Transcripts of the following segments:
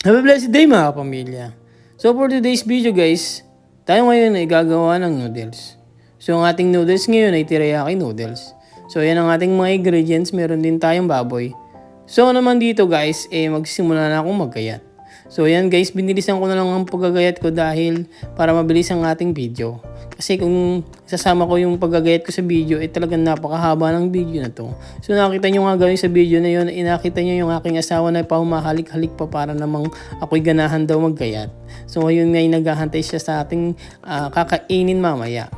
A blessed day mga kapamilya. So for today's video guys, tayo ngayon ay gagawa ng noodles. So ang ating noodles ngayon ay teriyaki noodles. So yan ang ating mga ingredients, meron din tayong baboy. So naman dito guys, eh magsisimula na akong magkayat. So yan guys, binilisan ko na lang ang paggagayat ko dahil para mabilis ang ating video. Kasi kung sasama ko yung paggagayat ko sa video, eh talagang napakahaba ng video na to. So nakita nyo nga gawin sa video na yun, inakita nyo yung aking asawa na pahumahalik-halik pa para namang ako'y ganahan daw maggayat. So ngayon ngay naghahantay siya sa ating ah, kakainin mamaya.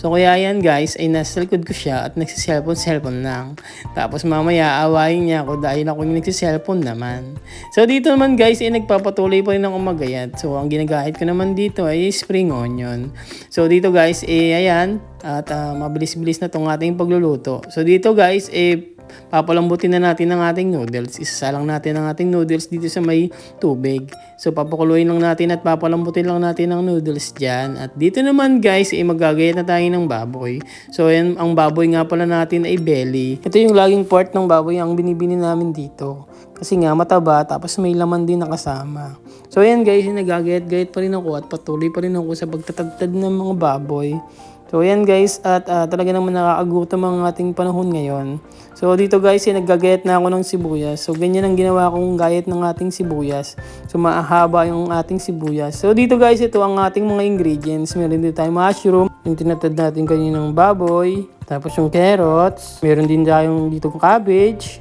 So kaya yan guys, ay nasa likod ko siya at nagsiselfon-selfon lang. Tapos mamaya awayin niya ako dahil ako yung nagsiselfon naman. So dito naman guys, ay nagpapatuloy pa rin ako magayat. So ang ginagahit ko naman dito ay spring onion. So dito guys, eh ayan, at ah, mabilis-bilis na tong ating pagluluto. So dito guys, eh papalambutin na natin ang ating noodles. Isasalang natin ang ating noodles dito sa may tubig. So papakuluin lang natin at papalambutin lang natin ang noodles dyan. At dito naman guys, eh, magagayat na tayo ng baboy. So yan, ang baboy nga pala natin ay belly. Ito yung laging part ng baboy ang binibini namin dito. Kasi nga mataba tapos may laman din nakasama. So yan guys, nagagayat-gayat pa rin ako at patuloy pa rin ako sa pagtatagtad ng mga baboy. So yan guys, at ah, talaga naman nakakagutom ang ating panahon ngayon. So dito guys, eh, naggagayat na ako ng sibuyas. So ganyan ang ginawa kong gayat ng ating sibuyas. So maahaba yung ating sibuyas. So dito guys, ito ang ating mga ingredients. Meron din tayong mushroom, yung tinatad natin kaninang baboy, tapos yung carrots, meron din tayong dito cabbage,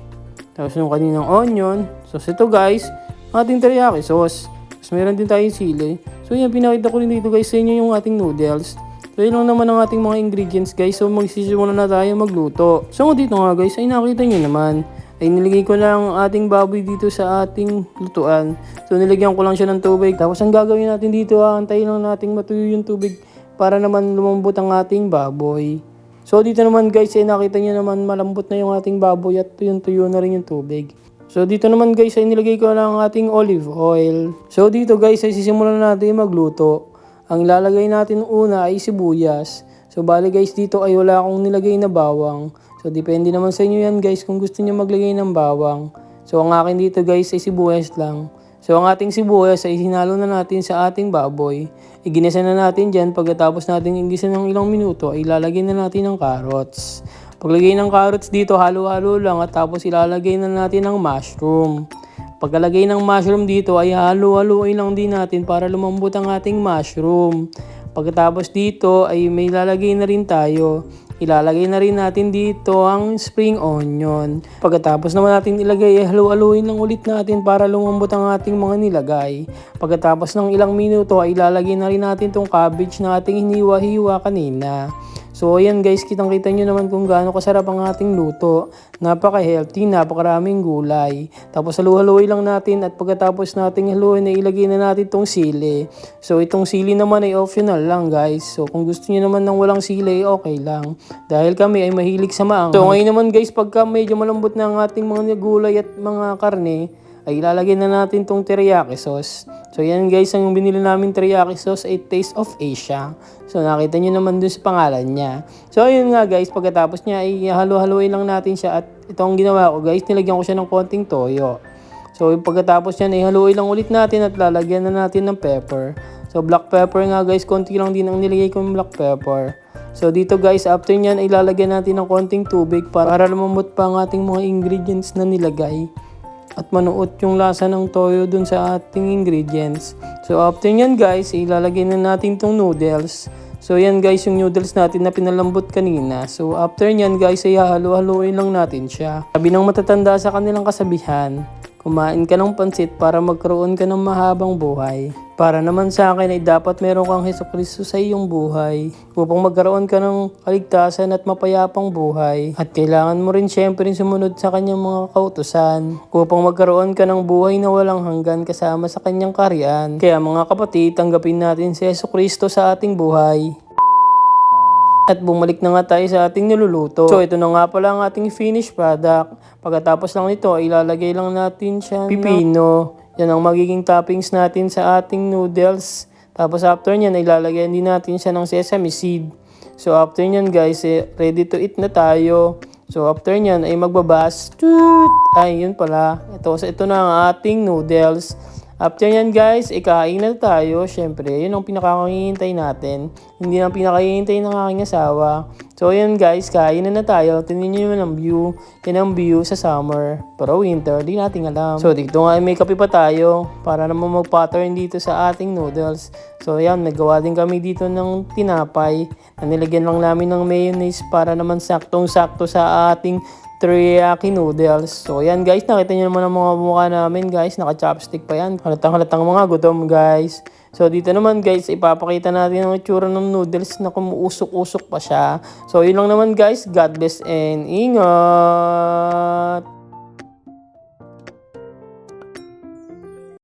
tapos yung kaninang onion. So ito guys, ating teriyaki sauce. Tapos meron din tayong sili. So yan, pinakita ko rin dito guys sa inyo yung ating noodles. So yun lang naman ang ating mga ingredients guys. So magsisimula na tayo magluto. So dito nga guys ay nakita nyo naman. Ay nilagay ko lang ang ating baboy dito sa ating lutuan. So nilagyan ko lang siya ng tubig. Tapos ang gagawin natin dito, aantayin lang nating matuyo yung tubig para naman lumambot ang ating baboy. So dito naman guys, ay nakita nyo naman malambot na yung ating baboy at tuyong-tuyo na rin yung tubig. So dito naman guys ay nilagay ko lang ang ating olive oil. So dito guys ay sisimulan na natin magluto. Ang lalagay natin una ay sibuyas. So bali guys dito ay wala akong nilagay na bawang. So depende naman sa inyo yan guys kung gusto niyo maglagay ng bawang. So ang akin dito guys ay sibuyas lang. So ang ating sibuyas ay hinalo na natin sa ating baboy. Iginisa na natin dyan pagkatapos natin igisa ng ilang minuto ay ilalagay na natin ng carrots. Paglagay ng carrots dito halo-halo lang at tapos ilalagay na natin ng mushroom. Pagkalagay ng mushroom dito ay halo-haloin lang din natin para lumambot ang ating mushroom. Pagkatapos dito ay may lalagay na rin tayo. Ilalagay na rin natin dito ang spring onion. Pagkatapos naman natin ilagay, ay halu-haluin lang ulit natin para lumambot ang ating mga nilagay. Pagkatapos ng ilang minuto ay ilalagay na rin natin tong cabbage na ating hiniwa-hiwa kanina. So ayan guys, kitang kita nyo naman kung gaano kasarap ang ating luto. Napaka-healthy, napakaraming gulay. Tapos halu-haluin lang natin at pagkatapos nating haluin ay ilagay na natin itong sili. So itong sili naman ay optional lang guys. So kung gusto niyo naman ng walang sili, okay lang. Dahil kami ay mahilig sa maang. So ngayon naman guys, pagka medyo malambot na ang ating mga gulay at mga karne, ay ilalagay na natin tong teriyaki sauce. So yan guys, ang binili namin teriyaki sauce ay Taste of Asia. So nakita nyo naman dun sa pangalan niya. So ayun nga guys, pagkatapos niya ay halo-haloin lang natin siya at ito ang ginawa ko guys, nilagyan ko siya ng konting toyo. So pagkatapos yan ay haluin lang ulit natin at lalagyan na natin ng pepper. So black pepper nga guys, konti lang din ang nilagay ko ng black pepper. So dito guys, after nyan ay lalagyan natin ng konting tubig para lumambot pa ang ating mga ingredients na nilagay at manuot yung lasa ng toyo dun sa ating ingredients. So after nyan guys, ilalagay na natin tong noodles. So yan guys yung noodles natin na pinalambot kanina. So after nyan guys, ay halo-haloin lang natin siya. Sabi ng matatanda sa kanilang kasabihan, kumain ka ng pansit para magkaroon ka ng mahabang buhay. Para naman sa akin ay dapat meron kang Heso Kristo sa iyong buhay upang magkaroon ka ng kaligtasan at mapayapang buhay. At kailangan mo rin syempre sumunod sa kanyang mga kautusan upang magkaroon ka ng buhay na walang hanggan kasama sa kanyang kariyan. Kaya mga kapatid, tanggapin natin si Heso Kristo sa ating buhay. At bumalik na nga tayo sa ating niluluto. So ito na nga pala ang ating finished product. Pagkatapos lang nito, ilalagay lang natin siya ng pipino. Yan ang magiging toppings natin sa ating noodles. Tapos after nyan, ilalagay din natin siya ng sesame seed. So after nyan guys, eh, ready to eat na tayo. So after nyan ay magbabas. Toot! Ay, yun pala. Ito, ito na ang ating noodles. After yan guys, ikain na tayo. Siyempre, yun ang pinakakahihintay natin. Hindi ang pinakahihintay ng aking asawa. So yun guys, kain na na tayo. Tingnan nyo naman ang view. Yan ang view sa summer. Pero winter, di natin alam. So dito nga may kape pa tayo. Para naman mag-pattern dito sa ating noodles. So yan, nagawa din kami dito ng tinapay. Na nilagyan lang namin ng mayonnaise para naman saktong-sakto sa ating teriyaki noodles. So, yan guys, nakita niyo naman ang mga mukha namin guys. Naka-chopstick pa yan. Halatang halatang mga gutom guys. So, dito naman guys, ipapakita natin ang itsura ng noodles na kumuusok-usok pa siya. So, yun lang naman guys. God bless and ingat!